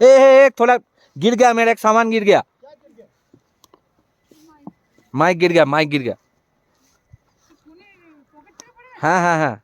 ए, ए, ए थोड़ा गिर गया मेरा एक सामान गिर गया माइक गिर गया माइक गिर गया हाँ हाँ हाँ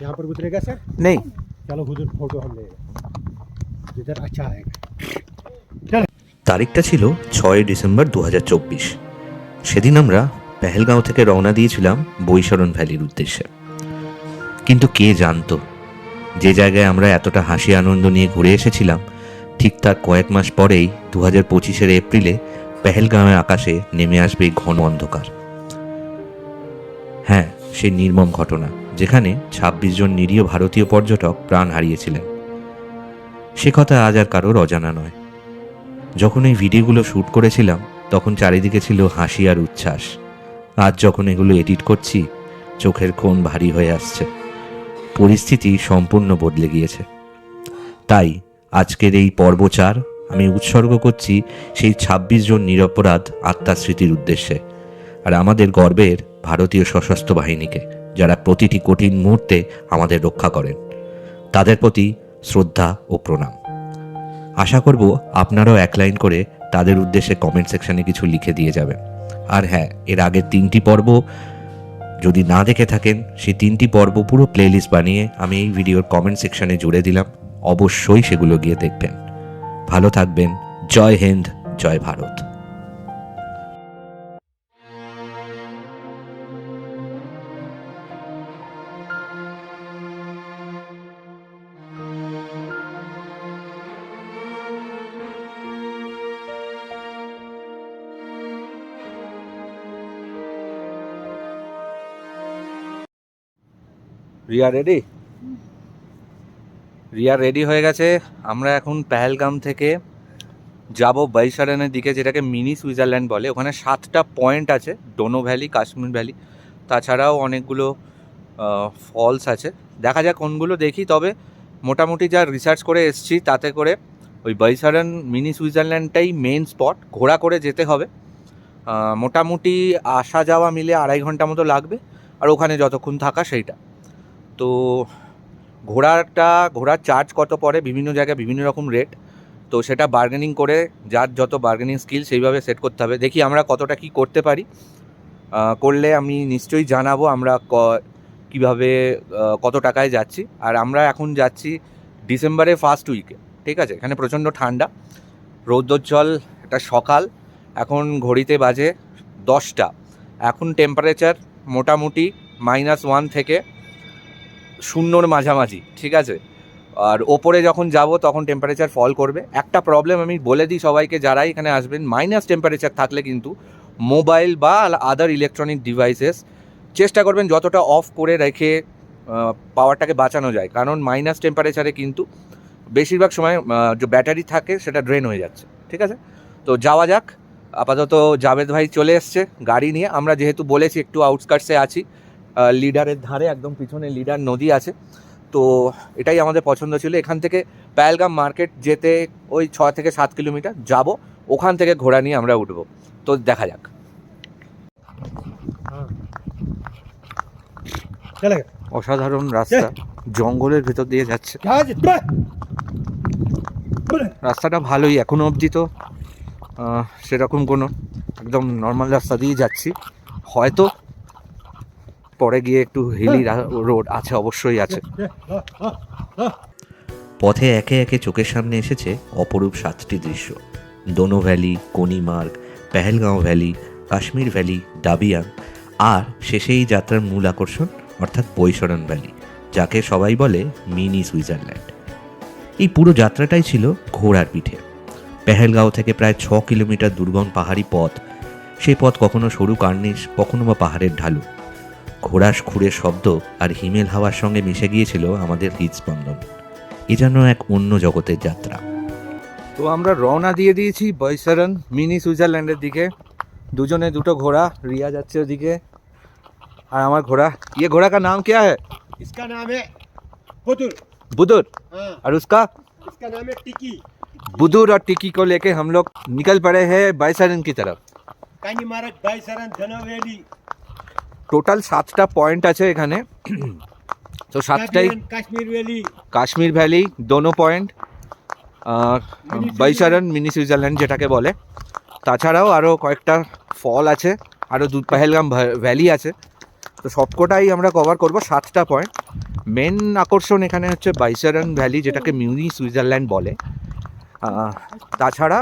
यहाँ पर उतरेगा सर नहीं चलो हुजूर फोटो हम लेगा जिधर अच्छा आएगा তারিখটা ছিল ছয় ডিসেম্বর দু সেদিন আমরা পেহেলগাঁও থেকে রওনা দিয়েছিলাম বৈশরণ ভ্যালির উদ্দেশ্যে কিন্তু কে জানতো যে জায়গায় আমরা এতটা হাসি আনন্দ নিয়ে ঘুরে এসেছিলাম ঠিক তার কয়েক মাস পরেই দু হাজার পঁচিশের এপ্রিলে পেহেলগাঁওয়ের আকাশে নেমে আসবে এই ঘন অন্ধকার হ্যাঁ সেই নির্মম ঘটনা, যেখানে ছাব্বিশ জন নিরীহ ভারতীয় পর্যটক প্রাণ হারিয়েছিলেন। সে কথা আজ আর কারোর অজানা নয়। যখন এই ভিডিওগুলো শ্যুট করেছিলাম, তখন চারিদিকে ছিল হাসি আর উচ্ছ্বাস। আজ যখন এগুলো এডিট করছি, চোখের কোণ ভারী হয়ে আসছে। পরিস্থিতি সম্পূর্ণ বদলে গিয়েছে। তাই আজকের এই পর্ব চার আমি উৎসর্গ করছি সেই ছাব্বিশ জন নিরপরাধ আত্মার স্মৃতির উদ্দেশ্যে। আর আমাদের গর্বের ভারতীয় সশস্ত্র বাহিনীকে, যারা প্রতিটি কঠিন মুহূর্তে আমাদের রক্ষা করেন। তাদের প্রতি শ্রদ্ধা ও প্রণাম। আশা করব আপনারাও এক লাইন করে তাদের উদ্দেশ্যে কমেন্ট সেকশানে কিছু লিখে দিয়ে যাবেন। আর হ্যাঁ এর আগের তিনটি পর্ব, যদি না দেখে থাকেন, সেই তিনটি পর্ব পুরো প্লেলিস্ট বানিয়ে আমি এই ভিডিওর কমেন্ট সেকশানে জুড়ে দিলাম। অবশ্যই সেগুলো গিয়ে দেখবেন। ভালো থাকবেন। জয় হিন্দ, জয় ভারত। রিয়া রেডি রিয়া রেডি হয়ে গেছে। আমরা এখন পেহেলগাম থেকে যাব বৈশারানের দিকে, যেটাকে মিনি সুইজারল্যান্ড বলে। ওখানে সাতটা পয়েন্ট আছে, ডোনো ভ্যালি, কাশ্মীর ভ্যালি। তাছাড়াও অনেকগুলো ফলস আছে। দেখা যাক কোনগুলো দেখি, তবে মোটামুটি যা রিসার্চ করে এসছি, তাতে করে ওই বৈশারান মিনি সুইজারল্যান্ডটাই মেন স্পট ঘোরা করে যেতে হবে। মোটামুটি আসা যাওয়া মিলে আড়াই ঘণ্টা মতো লাগবে। আর ওখানে যতক্ষণ থাকা সেইটা। তো ঘোড়াটা, ঘোড়ার চার্জ কত পড়ে, বিভিন্ন জায়গায় বিভিন্ন রকম রেট তো সেটা বার্গেনিং করে যার যত বার্গেনিং স্কিল সেইভাবে সেট করতে হবে। দেখি আমরা কতটা কি করতে পারি। করলে আমি নিশ্চয়ই জানাব আমরা ক, কীভাবে কত টাকায় যাচ্ছি। আর আমরা এখন যাচ্ছি ডিসেম্বরের ফার্স্ট উইকে ঠিক আছে? এখানে প্রচণ্ড ঠান্ডা, রৌদ্রোজ্জ্বল এটা সকাল, এখন ঘড়িতে বাজে দশটা। এখন টেম্পারেচার মোটামুটি মাইনাস ওয়ান থেকে শূন্যর মাঝামাঝি, ঠিক আছে? আর ওপরে যখন যাব তখন টেম্পারেচার ফল করবে। একটা প্রবলেম আমি বলে দিই সবাইকে, যারাই এখানে আসবেন মাইনাস টেম্পারেচার থাকলে কিন্তু মোবাইল বা আদার ইলেকট্রনিক ডিভাইসেস চেষ্টা করবেন যতটা অফ করে রেখে পাওয়ারটাকে বাঁচানো যায়। কারণ মাইনাস টেম্পারেচারে কিন্তু বেশিরভাগ সময় যে ব্যাটারি থাকে সেটা ড্রেন হয়ে যাচ্ছে, ঠিক আছে? তো যাওয়া যাক, আপাতত জাভেদ ভাই চলে এসছে গাড়ি নিয়ে। আমরা যেহেতু বলেছি একটু আউটস্কার্টসে আছি লিডারের ধারে একদম পিছনে লিডার নদী আছে। তো এটাই আমাদের পছন্দ ছিল। এখান থেকে প্যালগাম মার্কেট যেতে ওই ছ থেকে সাত কিলোমিটার যাব। ওখান থেকে ঘোড়া নিয়ে আমরা উঠব। তো দেখা যাক। অসাধারণ রাস্তা। জঙ্গলের ভেতর দিয়ে যাচ্ছে। রাস্তাটা ভালোই এখন অবধি তো। সেরকম কোনো একদম নর্মাল রাস্তা দিয়ে যাচ্ছি। হয়তো পরে গিয়ে একটু হিলি রোড আছে, অবশ্যই আছে। পথে একে একে চোখের সামনে এসেছে অপরূপ সাতটি দৃশ্য। দোনো ভ্যালি কনিমার্গ পেহেলগাঁও ভ্যালি, কাশ্মীর ভ্যালি, ডাবিয়ান আর শেষে এই যাত্রার মূল আকর্ষণ অর্থাৎ বৈশরণ ভ্যালি, যাকে সবাই বলে মিনি সুইজারল্যান্ড। এই পুরো যাত্রাটাই ছিল ঘোড়ার পিঠে। পেহেলগাঁও থেকে প্রায় ছ কিলোমিটার দুর্গম পাহাড়ি পথ। সেই পথ কখনো সরু কার্নিশ, কখনো বা পাহাড়ের ঢালু। ঘোড়াস খুঁড়ের শব্দ আর হিমেল হাওয়ার সঙ্গে মিশে গিয়েছিল আমাদের হৃদস্পন্দন এ যেন এক অন্য জগতের যাত্রা তো আমরা রওনা দিয়ে দিয়েছি বৈশারন মিনি সুইজারল্যান্ডের দিকে দুজনে দুটো ঘোড়া রিয়া যাচ্ছে ওদিকে আর আমার ঘোড়া ये घोड़ा का नाम क्या है इसका नाम है बुदुर बुदुर हाँ और उसका इसका नाम है टिकी बुदुर और टिकी को लेके हम लोग निकल पड़े हैं बाईसरन की तरफ কানি মারাক বাইসারান ধনভেলি টোটাল সাতটা পয়েন্ট আছে এখানে। তো সাতটাই কাশ্মীর ভ্যালি কাশ্মীর ভ্যালি দোনো পয়েন্ট বাইসারন মিনি সুইজারল্যান্ড যেটাকে বলে। তাছাড়াও আরও কয়েকটা ফল আছে আরও দু পেহেলগাম ভ্যা- ভ্যালি আছে। তো সবকটাই আমরা কভার করব সাতটা পয়েন্ট মেন আকর্ষণ এখানে হচ্ছে বাইসারন ভ্যালি যেটাকে মিউনি সুইজারল্যান্ড বলে। তাছাড়া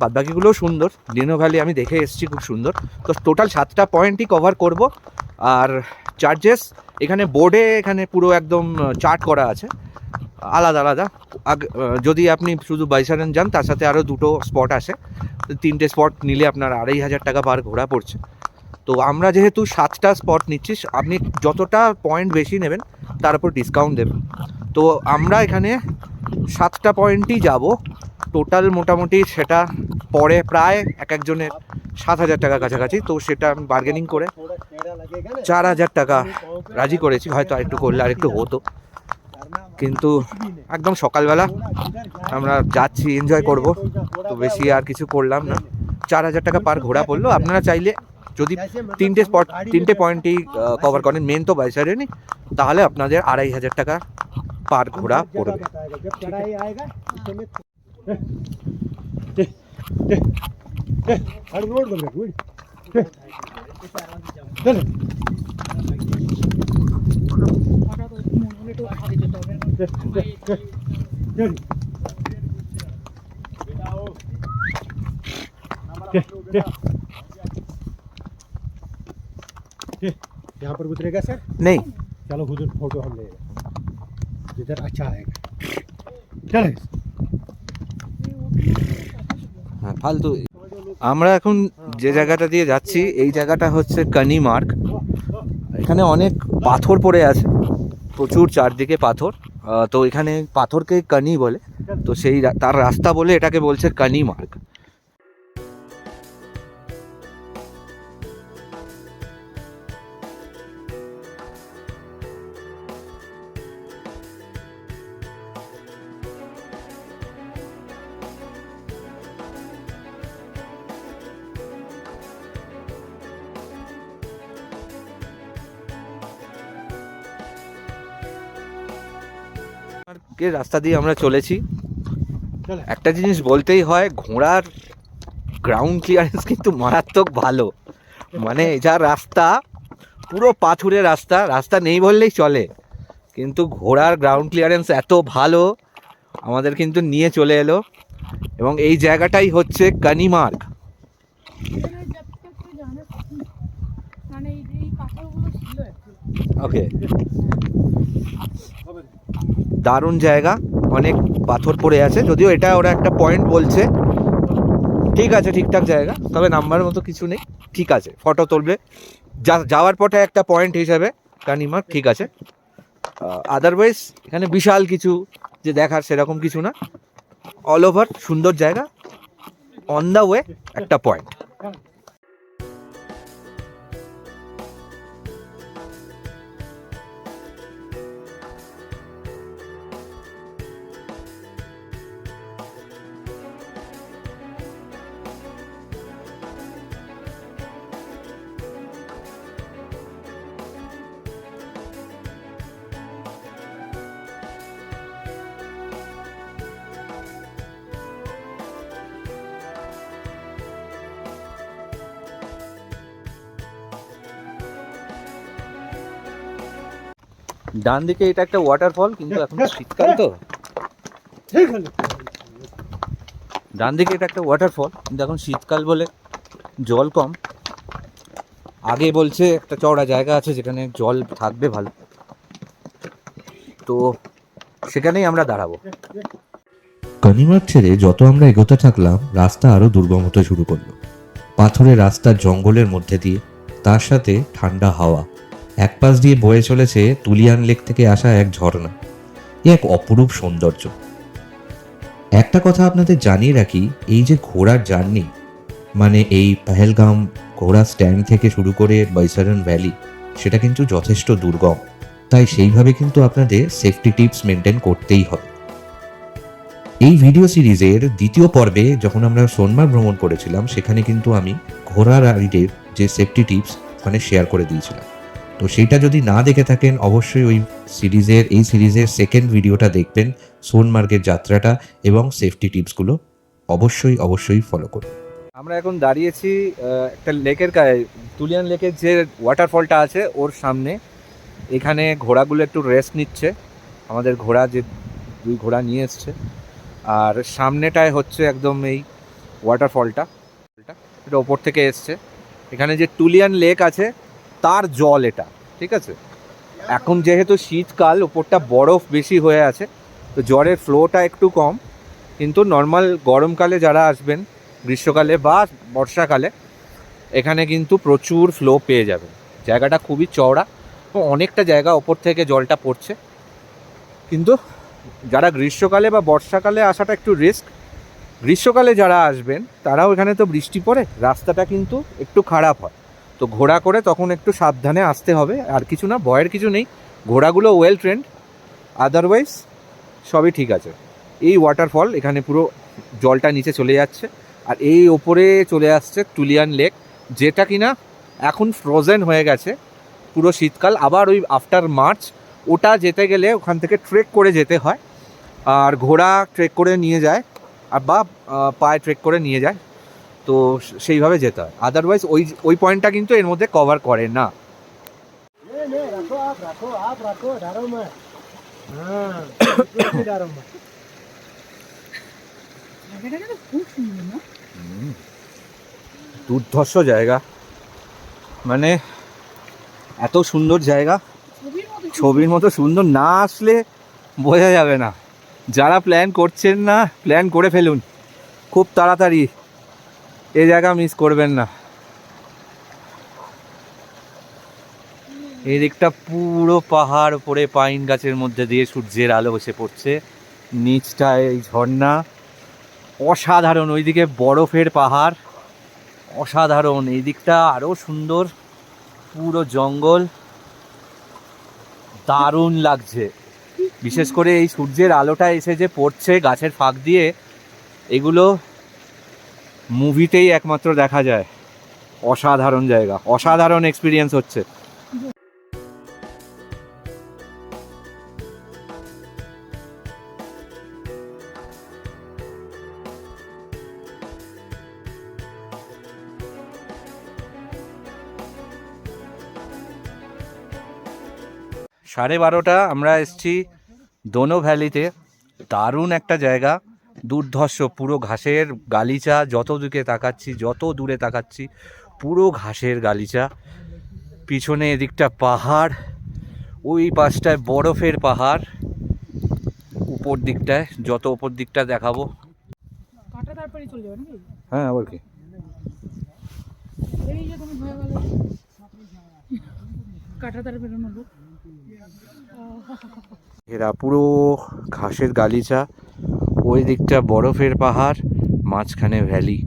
বাদবাকিগুলোও সুন্দর। ডিনো ভ্যালি আমি দেখে এসেছি, খুব সুন্দর। তো টোটাল সাতটা পয়েন্টই কভার করব। আর চার্জেস এখানে বোর্ডে এখানে পুরো একদম চার্ট করা আছে। আলাদা আলাদা। আগ- যদি আপনি শুধু বাইসারেন যান, তার সাথে আরও দুটো স্পট তো তিনটে স্পট নিলে আপনার আড়াই হাজার টাকা পার ঘোরা পড়ছে। তো আমরা যেহেতু সাতটা স্পট নিচ্ছি, আপনি যতটা পয়েন্ট বেশি নেবেন, তার উপর ডিসকাউন্ট দেবেন। তো আমরা এখানে সাতটা পয়েন্টই যাব। টোটাল মোটামুটি সেটা পরে প্রায় এক একজনের সাত হাজার টাকা কাছাকাছি। তো সেটা আমি বার্গেনিং করে চার হাজার টাকা রাজি করেছি। হয়তো আরেকটু করলে আরেকটু হতো। কিন্তু একদম সকালবেলা আমরা যাচ্ছি এনজয় করব। তো বেশি আর কিছু করলাম না। চার হাজার টাকা পার ঘোরা পড়ল। আপনারা চাইলে যদি তিনটে স্পট তিনটে পয়েন্টই কভার করেন মেন তো বাইসারেনি তাহলে আপনাদের আড়াই হাজার টাকা পার ঘোরা পড়বে। यहाँ पर उतरेगा सर? नहीं। चलो हुजूर फ़ोटो हम लेगा जिधर अच्छा आएगा चले। হ্যাঁ ফালতু। আমরা এখন যে জায়গাটা দিয়ে যাচ্ছি, এই জায়গাটা হচ্ছে কানি মার্গ। এখানে অনেক পাথর পড়ে আছে, প্রচুর চারদিকে পাথর। তো এখানে পাথরকে কানি বলে। তো সেই তার রাস্তা বলে এটাকে বলছে কানি মার্গ। মার্গের রাস্তা দিয়ে আমরা চলেছি। একটা জিনিস বলতেই হয় ঘোড়ার গ্রাউন্ড ক্লিয়ারেন্স কিন্তু মারাত্মক ভালো। মানে যা রাস্তা পুরো পাথুরে রাস্তা রাস্তা নেই বললেই চলে। কিন্তু ঘোড়ার গ্রাউন্ড ক্লিয়ারেন্স এত ভালো আমাদের কিন্তু নিয়ে চলে এলো। এবং এই জায়গাটাই হচ্ছে কানিমার্গ। মানে এই এই পাথরগুলো ছিল একটু। ওকে দারুণ জায়গা, অনেক পাথর পড়ে আছে, যদিও এটা ওরা একটা পয়েন্ট বলছে। ঠিক আছে, ঠিকঠাক জায়গা, তবে নাম্বার মতো কিছু নেই, ঠিক আছে ফটো তুলবে। যা, যাওয়ার পথে একটা পয়েন্ট হিসাবে কানিমার ঠিক আছে। আদারওয়াইজ এখানে বিশাল কিছু যে দেখার সেরকম কিছু না। অল ওভার সুন্দর জায়গা। অন দ্য ওয়ে একটা পয়েন্ট ডান দিকে এটা একটা ওয়াটারফল কিন্তু এখন শীতকাল তো। ডান দিকে এটা একটা ওয়াটারফল কিন্তু এখন শীতকাল বলে জল কম। আগে বলছে একটা চওড়া জায়গা আছে যেখানে জল থাকবে ভালো। তো সেখানেই আমরা দাঁড়াবো। কনিমার ছেড়ে যত আমরা এগোতে থাকলাম, রাস্তা আরও দুর্গম হতে শুরু করল। পাথরের রাস্তা জঙ্গলের মধ্যে দিয়ে, তার সাথে ঠান্ডা হাওয়া। এক পাশ দিয়ে বয়ে চলেছে তুলিয়ান লেক থেকে আসা এক ঝর্ণা। এ এক অপরূপ সৌন্দর্য। একটা কথা আপনাদের জানিয়ে রাখি, এই যে ঘোড়ার জার্নি মানে এই পেহেলগাম ঘোড়া স্ট্যান্ড থেকে শুরু করে বৈসারন ভ্যালি, সেটা কিন্তু যথেষ্ট দুর্গম। তাই সেইভাবে কিন্তু আপনাদের সেফটি টিপস মেনটেন করতেই হবে। এই ভিডিও সিরিজের দ্বিতীয় পর্বে যখন আমরা সোনমার্গ ভ্রমণ করেছিলাম, সেখানে কিন্তু আমি ঘোড়া রাইডের যে সেফটি টিপস ওখানে শেয়ার করে দিয়েছিলাম। তো সেইটা যদি না দেখে থাকেন, অবশ্যই ওই সিরিজের, এই সিরিজের সেকেন্ড ভিডিওটা দেখবেন সোনমার্গের যাত্রাটা এবং সেফটি টিপসগুলো অবশ্যই অবশ্যই ফলো করুন। আমরা এখন দাঁড়িয়েছি একটা লেকের গায়ে, তুলিয়ান লেকের যে ওয়াটারফলটা আছে, ওর সামনে। এখানে ঘোড়াগুলো একটু রেস্ট নিচ্ছে। আমাদের ঘোড়া যে, দুই ঘোড়া নিয়ে এসছে। আর সামনেটায় হচ্ছে একদম এই ওয়াটারফলটা এটা ওপর থেকে এসছে। এখানে যে টুলিয়ান লেক আছে তার জল এটা, ঠিক আছে? এখন যেহেতু শীতকাল ওপরটা বরফ বেশি হয়ে আছে, তো জ্বরের ফ্লোটা একটু কম। কিন্তু নর্মাল গরমকালে যারা আসবেন, গ্রীষ্মকালে বা বর্ষাকালে, এখানে কিন্তু প্রচুর ফ্লো পেয়ে যাবেন। জায়গাটা খুবই চওড়া ও অনেকটা জায়গা ওপর থেকে জলটা পড়ছে। কিন্তু যারা গ্রীষ্মকালে বা বর্ষাকালে আসাটা একটু রিস্ক গ্রীষ্মকালে যারা আসবেন, তারাও এখানে তো বৃষ্টি পড়ে, রাস্তাটা কিন্তু একটু খারাপ হয়। তো ঘোড়া করে তখন একটু সাবধানে আসতে হবে, আর কিছু না, ভয়ের কিছু নেই। ঘোড়াগুলো ওয়েল ট্রেন্ড আদারওয়াইজ সবই ঠিক আছে। এই ওয়াটারফল এখানে পুরো জলটা নিচে চলে যাচ্ছে, আর এই ওপরে চলে আসছে টুলিয়ান লেক যেটা কিনা এখন ফ্রোজেন হয়ে গেছে পুরো শীতকাল। আবার ওই আফটার মার্চ ওটা যেতে গেলে ওখান থেকে ট্রেক করে যেতে হয়, আর ঘোড়া ট্রেক করে নিয়ে যায়, আর বা পায়ে ট্রেক করে নিয়ে যায়। তো সেইভাবে যেতে হয়। আদারওয়াইজ ওই ওই পয়েন্টটা কিন্তু এর মধ্যে কভার করে না। দুর্ধর্ষ জায়গা। মানে এত সুন্দর জায়গা। ছবির মতো সুন্দর না আসলে বোঝা যাবে না। যারা প্ল্যান করছেন না প্ল্যান করে ফেলুন। খুব তাড়াতাড়ি। এ জায়গা মিস করবেন না। এই দিকটা পুরো পাহাড় উপরে পাইন গাছের মধ্যে দিয়ে সূর্যের আলো এসে পড়ছে। নিচটায় এই ঝর্ণা। অসাধারণ, ওইদিকে বরফের পাহাড়। অসাধারণ এই দিকটা আরও সুন্দর। পুরো জঙ্গল। দারুণ লাগছে। বিশেষ করে এই সূর্যের আলোটা এসে যে পড়ছে গাছের ফাঁক দিয়ে, এগুলো মুভিতেই একমাত্র দেখা যায়। অসাধারণ জায়গা। অসাধারণ এক্সপিরিয়েন্স হচ্ছে। সাড়ে বারোটা, আমরা এসছি দোনো ভ্যালিতে। দারুণ একটা জায়গা। দুর্ধর্ষ পুরো ঘাসের গালিচা যত দিকে তাকাচ্ছি যত দূরে তাকাচ্ছি পুরো ঘাসের গালিচা। পিছনে এদিকটা পাহাড় ওই পাশটায় বরফের পাহাড়। উপর দিকটায় যত উপর দিকটা দেখাবো। হ্যাঁ আবার কি? এরা পুরো ঘাসের গালিচা। ওই দিকটা বরফের পাহাড় মাঝখানে ভ্যালি।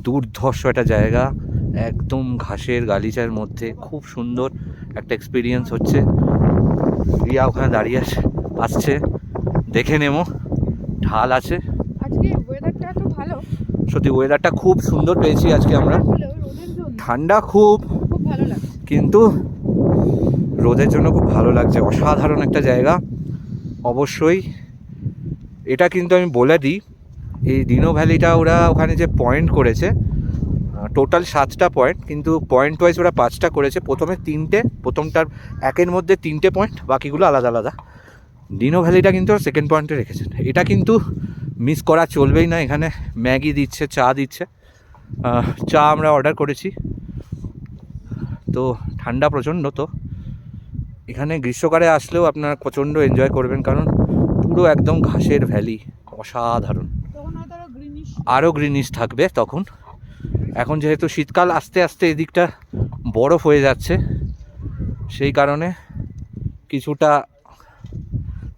দুর্ধর্ষ একটা জায়গা একদম ঘাসের গালিচার মধ্যে খুব সুন্দর একটা এক্সপিরিয়েন্স হচ্ছে। রিয়া ওখানে দাঁড়িয়ে আসছে। দেখে নেমো ঢাল আছে। ওয়েদারটা এত ভালো। সত্যি ওয়েদারটা খুব সুন্দর পেয়েছি আজকে আমরা। ঠান্ডা খুব। কিন্তু রোদের জন্য খুব ভালো লাগছে। অসাধারণ একটা জায়গা। অবশ্যই এটা কিন্তু আমি বলে দিই, এই ডিনো ভ্যালিটা ওরা ওখানে যে পয়েন্ট করেছে টোটাল সাতটা পয়েন্ট কিন্তু পয়েন্ট ওয়াইজ ওরা পাঁচটা করেছে। প্রথমে তিনটে, প্রথমটার একের মধ্যে তিনটে পয়েন্ট বাকিগুলো আলাদা আলাদা। ডিনো ভ্যালিটা কিন্তু সেকেন্ড পয়েন্টে রেখেছেন। এটা কিন্তু মিস করা চলবেই না, এখানে ম্যাগি দিচ্ছে, চা দিচ্ছে। চা আমরা অর্ডার করেছি। তো ঠান্ডা প্রচণ্ড তো। এখানে গ্রীষ্মকালে আসলেও আপনারা প্রচণ্ড এনজয় করবেন, কারণ পুরো একদম ঘাসের ভ্যালি অসাধারণ। আরও গ্রিনিশ থাকবে। তখন। এখন যেহেতু শীতকাল আস্তে আস্তে এদিকটা বরফ হয়ে যাচ্ছে। সেই কারণে কিছুটা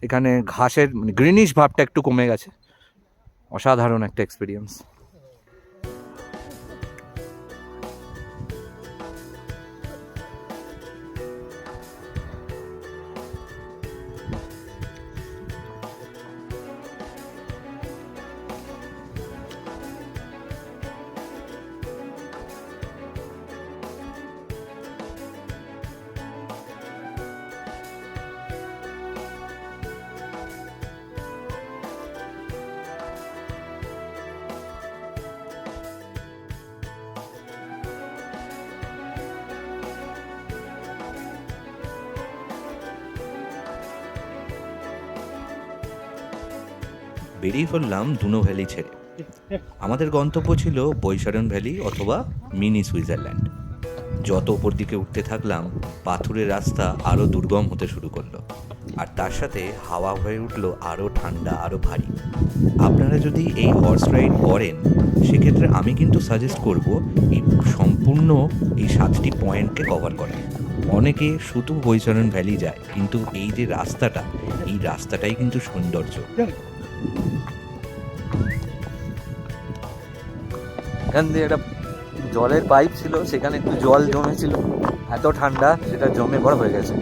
এখানে ঘাসের মানে গ্রিনিশ ভাবটা একটু কমে গেছে। অসাধারণ একটা এক্সপিরিয়েন্স বেরিয়ে পড়লাম দুনো ভ্যালি ছেড়ে। আমাদের গন্তব্য ছিল বৈশারণ ভ্যালি অথবা মিনি সুইজারল্যান্ড। যত ওপর দিকে উঠতে থাকলাম পাথুরের রাস্তা আরও দুর্গম হতে শুরু করল। আর তার সাথে হাওয়া হয়ে উঠল আরও ঠান্ডা আরও ভারী। আপনারা যদি এই হর্স রাইড করেন, সেক্ষেত্রে আমি কিন্তু সাজেস্ট করব এই সম্পূর্ণ এই সাতটি পয়েন্টকে কভার করা অনেকে শুধু বৈশারণ ভ্যালি যায়, কিন্তু এই যে রাস্তাটা, এই রাস্তাটাই কিন্তু সৌন্দর্য। এখান দিয়ে একটা জলের পাইপ ছিল সেখানে একটু জল জমেছিল এত ঠান্ডা সেটা জমে বড় হয়ে গেছে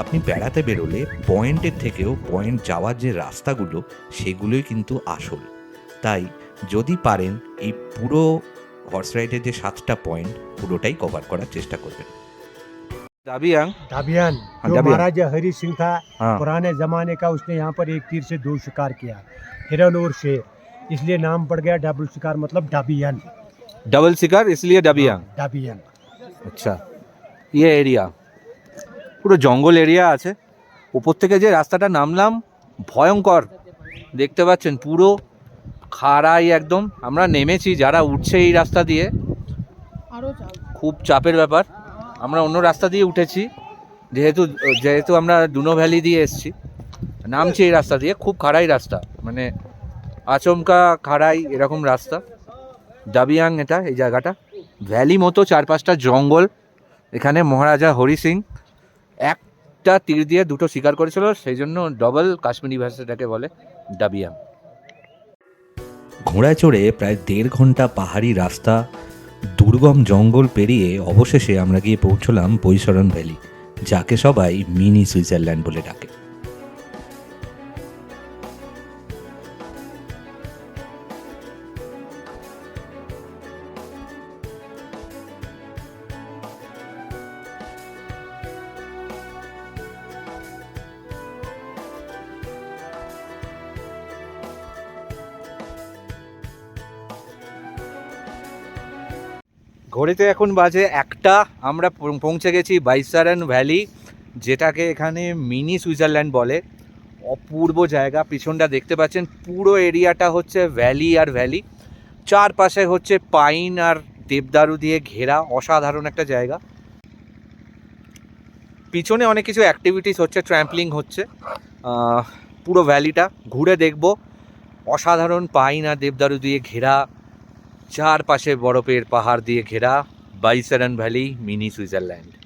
আপনি বেড়াতে বেরোলে পয়েন্টের থেকেও পয়েন্ট যাওয়ার যে রাস্তাগুলো সেগুলোই কিন্তু আসল তাই যদি পারেন এই পুরো হর্স রাইডের যে সাতটা পয়েন্ট পুরোটাই কভার করার চেষ্টা করবেন দাবিয়াং डाबियन हाँ, जो डाबियन। महाराजा हरि सिंह था हाँ पुराने जमाने का उसने यहाँ पर एक तीर से दो शिकार किया हिरन और शेर इसलिए नाम पड़ गया डबल शिकार मतलब डाबियन डबल शिकार इसलिए डाबियाং डाबियन আচ্ছা ইয়ে এরিয়া পুরো জঙ্গল এরিয়া আছে উপর থেকে যে রাস্তাটা নামলাম ভয়ঙ্কর দেখতে পাচ্ছেন পুরো খাড়াই একদম আমরা নেমেছি যারা উঠছে এই রাস্তা দিয়ে আরো চাপ খুব চাপের ব্যাপার আমরা অন্য রাস্তা দিয়ে উঠেছি যেহেতু যেহেতু আমরা ডুনো ভ্যালি দিয়ে এসেছি নামছি এই রাস্তা দিয়ে খুব খাড়াই রাস্তা মানে আচমকা, খাড়াই এরকম রাস্তা। দাবিয়াং এটা, এই জায়গাটা। ভ্যালি মতো চার পাঁচটা জঙ্গল। এখানে মহারাজা হরি সিং একটা তীর দিয়ে দুটো শিকার করেছিল সেই জন্য ডবল কাশ্মীরি ভাষাটাকে বলে ডাবিয়াং। ঘোড়ায় চড়ে প্রায় দেড় ঘণ্টা পাহাড়ি রাস্তা, দুর্গম জঙ্গল পেরিয়ে অবশেষে আমরা গিয়ে পৌঁছলাম বৈশরণ ভ্যালি, যাকে সবাই মিনি সুইজারল্যান্ড বলে ডাকে। ঘড়িতে এখন বাজে একটা। আমরা পৌঁছে গেছি বাইসারান ভ্যালি, যেটাকে এখানে মিনি সুইজারল্যান্ড বলে। অপূর্ব জায়গা, পিছনটা দেখতে পাচ্ছেন, পুরো এরিয়াটা হচ্ছে ভ্যালি আর ভ্যালি। চারপাশে হচ্ছে পাইন আর দেবদারু দিয়ে ঘেরা, অসাধারণ একটা জায়গা। পিছনে অনেক কিছু অ্যাক্টিভিটিস হচ্ছে ট্র্যাম্পলিং হচ্ছে। পুরো ভ্যালিটা, ঘুরে দেখব। অসাধারণ পাইন আর দেবদারু দিয়ে ঘেরা চারপাশে বরফের পাহাড় দিয়ে ঘেরা Baisaran valley mini Switzerland.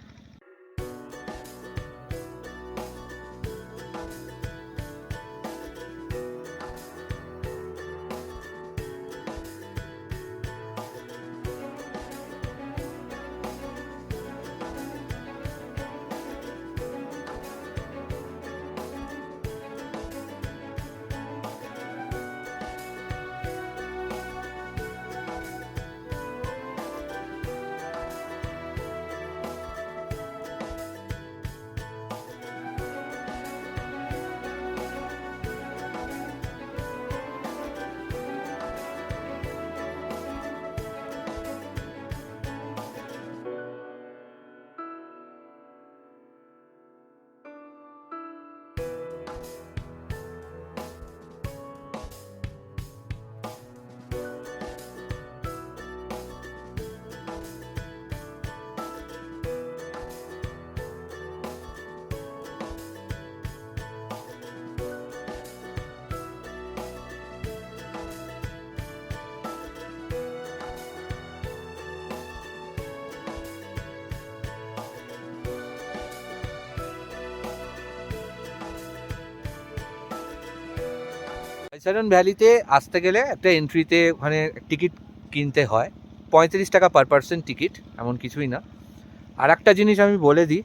Baisaran ভ্যালিতে আসতে গেলে একটা এন্ট্রিতে ওখানে টিকিট কিনতে হয়। পঁয়ত্রিশ টাকা পার পার্সেন্ট টিকিট এমন কিছুই না। আর একটা জিনিস আমি বলে দিই,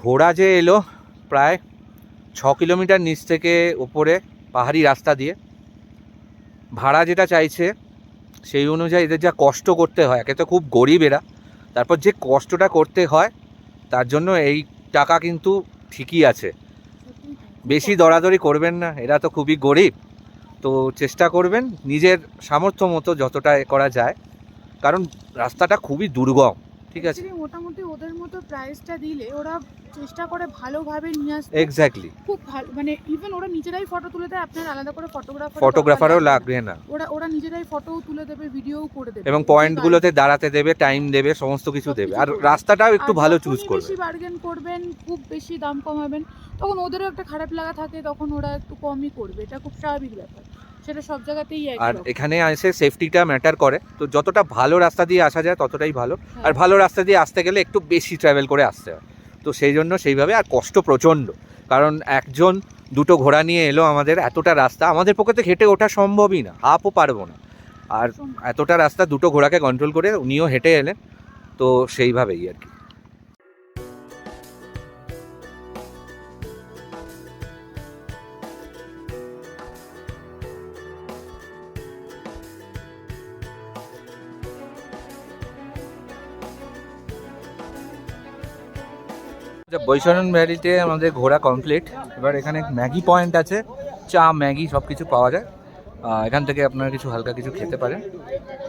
ঘোড়া যে এলো প্রায় ছ কিলোমিটার নিচ থেকে ওপরে পাহাড়ি রাস্তা দিয়ে, ভাড়া যেটা চাইছে সেই অনুযায়ী এদের যা কষ্ট করতে হয়, একে তো খুব গরিব এরা, তারপর যে কষ্টটা করতে হয়, তার জন্য এই টাকা কিন্তু ঠিকই আছে। বেশি দরাদরি করবেন না এরা তো খুবই গরিব। তো চেষ্টা করবেন নিজের সামর্থ্য মতো যতটা করা যায় কারণ রাস্তাটা খুবই দুর্গম ঠিক আছে? মোটামুটি ওদের মতো প্রাইসটা দিলে ওরা চেষ্টা করে ভালোভাবে নিয়ে আসতে। এক্স্যাক্টলি খুব ভালো মানে ইভেন ওরা নিজেরাই ফটো তুলে দেয় আপনার আলাদা করে ফটোগ্রাফার ফটোগ্রাফারও লাগবে না। ওরা ওরা নিজেরাই ফটোও তুলে দেবে ভিডিওও করে দেবে। এবং পয়েন্টগুলোতে দাঁড়াতে দেবে টাইম দেবে সমস্ত কিছু দেবে। আর রাস্তাটাও একটু ভালো চুজ করবে বেশি বার্গেন করবেন খুব বেশি দাম কমাবেন তখন ওদেরও একটা খারাপ লাগা থাকে তখন ওরা একটু কমই করবে। এটা খুব স্বাভাবিক ব্যাপার। সেটা সব জায়গাতেই একই আর এখানে এসে সেফটিটা ম্যাটার করে। তো যতটা ভালো রাস্তা দিয়ে আসা যায় ততটাই ভালো। আর হ্যাঁ। ভালো রাস্তা দিয়ে আসতে গেলে একটু বেশি ট্রাভেল করে আসতে হয়। তো সেই জন্য সেইভাবে আর কষ্ট প্রচণ্ড। কারণ একজন দুটো ঘোড়া নিয়ে এলো আমাদের এতটা রাস্তা আমাদের পক্ষে তো হেঁটে ওঠা সম্ভবই না। হাফও পারব না। আর এতটা রাস্তা দুটো ঘোড়াকে কন্ট্রোল করে উনিও হেঁটে এলেন। তো সেইভাবেই আর কি। বৈশরণ ভ্যালিতে আমাদের ঘোরা কমপ্লিট। এবার এখানে ম্যাগি পয়েন্ট আছে। চা, ম্যাগি সব কিছু পাওয়া যায়। এখান থেকে আপনারা কিছু হালকা কিছু খেতে পারেন।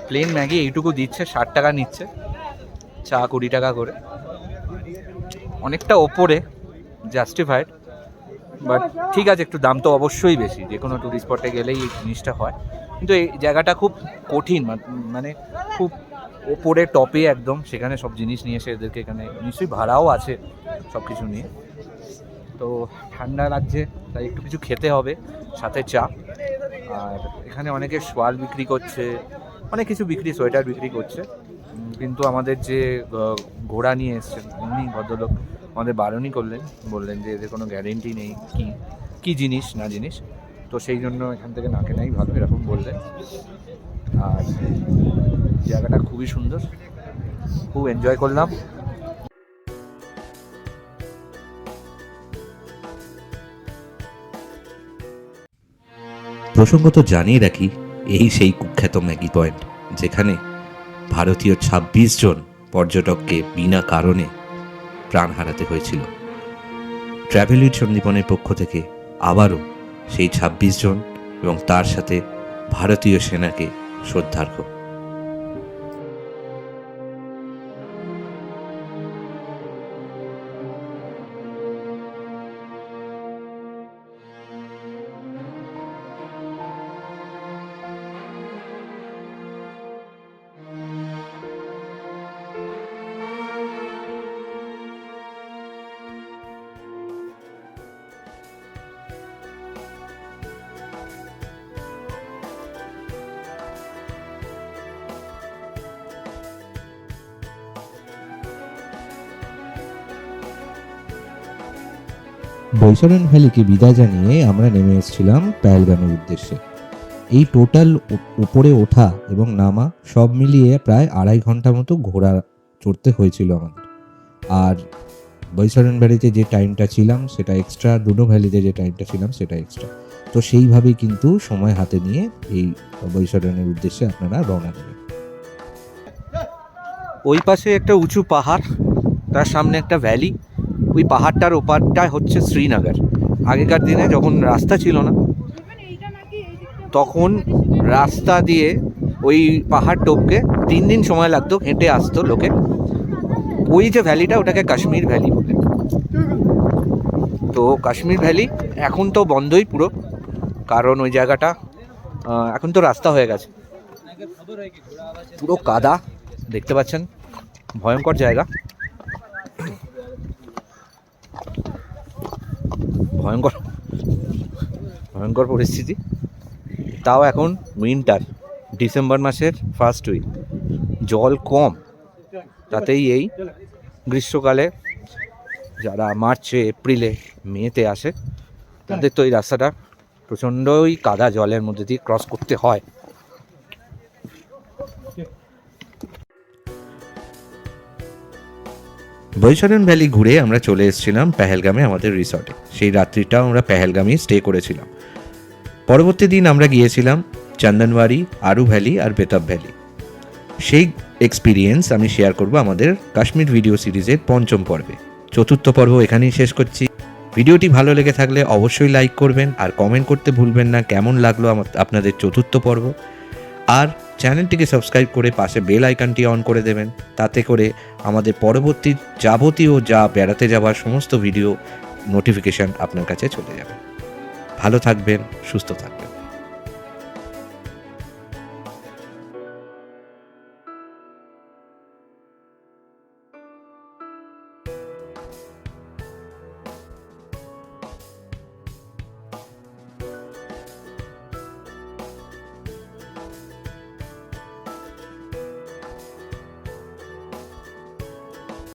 প্লেন ম্যাগি এইটুকু দিচ্ছে, ষাট টাকা নিচ্ছে। চা কুড়ি টাকা করে। অনেকটা ওপরে জাস্টিফাইড বাট ঠিক আছে, একটু দাম তো অবশ্যই বেশি। যে কোনো টুরিস্ট স্পটে গেলেই এই জিনিসটা হয়। কিন্তু এই জায়গাটা খুব কঠিন মানে খুব ওপরে টপে একদম, সেখানে সব জিনিস নিয়ে এসে এদেরকে এখানে নিশ্চয়ই ভাড়াও আছে সব কিছু নিয়ে। তো ঠান্ডা লাগছে, তাই একটু কিছু খেতে হবে, সাথে চা। আর এখানে অনেকে শোয়াল বিক্রি করছে, অনেক কিছু বিক্রি, সোয়েটার বিক্রি করছে। কিন্তু আমাদের যে ঘোড়া নিয়ে এসছেন, উনি ভদ্রলোক আমাদের বারণই করলেন, বললেন যে এদের কোনো গ্যারেন্টি নেই, কি কি জিনিস, না জিনিস। তো সেই জন্য এখান থেকে না কেনাই ভালো, এরকম বললেন। আর জায়গাটা খুবই সুন্দর। খুব এনজয় করলাম। প্রসঙ্গত জানিয়ে রাখি, এই সেই কুখ্যাত ম্যাগি পয়েন্ট, যেখানে ভারতীয় ২৬ জন পর্যটককে বিনা কারণে প্রাণ হারাতে হয়েছিল। ট্রাভেল উইথ সন্দীপনের পক্ষ থেকে আবারও সেই ২৬ জন এবং তার সাথে ভারতীয় সেনাকে শ্রদ্ধার্ঘ বৈশরণ ভ্যালিকে বিদায় জানিয়ে আমরা নেমে এসেছিলাম প্যালগামের উদ্দেশ্যে। এই টোটাল উপরে ওঠা এবং নামা সব মিলিয়ে প্রায় আড়াই ঘণ্টা মতো ঘোড়া চড়তে হয়েছিল আমাদের। আর বৈশরণ ভ্যালিতে যে টাইমটা ছিলাম, সেটা এক্সট্রা ডুডো ভ্যালিতে যে টাইমটা ছিলাম, সেটা এক্সট্রা তো সেইভাবেই কিন্তু সময় হাতে নিয়ে এই বৈশরণের উদ্দেশ্যে আপনারা রওনা দেবেন। ওই পাশে একটা উঁচু পাহাড়, তার সামনে একটা ভ্যালি। ওই পাহাড়টার ওপারটা হচ্ছে শ্রীনগর। আগেকার দিনে যখন রাস্তা ছিল না, তখন রাস্তা দিয়ে ওই পাহাড় টপকে তিন দিন সময় লাগতো হেঁটে আসতো লোকে। ওই যে ভ্যালিটা ওটাকে কাশ্মীর ভ্যালি বলে। তো কাশ্মীর ভ্যালি এখন তো বন্ধই পুরো, কারণ ওই জায়গাটা এখন তো রাস্তা হয়ে গেছে। পুরো কাদা, দেখতে পাচ্ছেন? ভয়ঙ্কর জায়গা। ভয়ঙ্কর ভয়ঙ্কর পরিস্থিতি। তাও এখন উইন্টার ডিসেম্বর মাসের ফার্স্ট উইক জল কম, তাতেই এই গ্রীষ্মকালে যারা মার্চে এপ্রিলে মেতে আসে, তাদের তো এই রাস্তাটা প্রচণ্ডই কাদা জলের মধ্যে দিয়ে ক্রস করতে হয়। বৈশরণ ভ্যালি ঘুরে আমরা চলে এসেছিলাম পেহেলগামে আমাদের রিসর্টে। সেই রাত্রিটাও আমরা পেহেলগামেই স্টে করেছিলাম। পরবর্তী দিন আমরা গিয়েছিলাম চন্দনবাড়ি আরু ভ্যালি আর বেতাব ভ্যালি। সেই এক্সপিরিয়েন্স আমি শেয়ার করব আমাদের কাশ্মীর ভিডিও সিরিজের পঞ্চম পর্বে। চতুর্থ পর্ব এখানেই শেষ করছি। ভিডিওটি ভালো লেগে থাকলে অবশ্যই লাইক করবেন আর কমেন্ট করতে ভুলবেন না, কেমন লাগল আপনাদের চতুর্থ পর্ব। আর চ্যানেলটিকে সাবস্ক্রাইব করে পাশে বেল আইকনটি অন করে দেবেন, তাতে করে আমাদের পরবর্তী যাবতীয় যা বেড়াতে যাওয়ার সমস্ত ভিডিও নোটিফিকেশান আপনার কাছে চলে যাবে। ভালো থাকবেন, সুস্থ থাকবেন।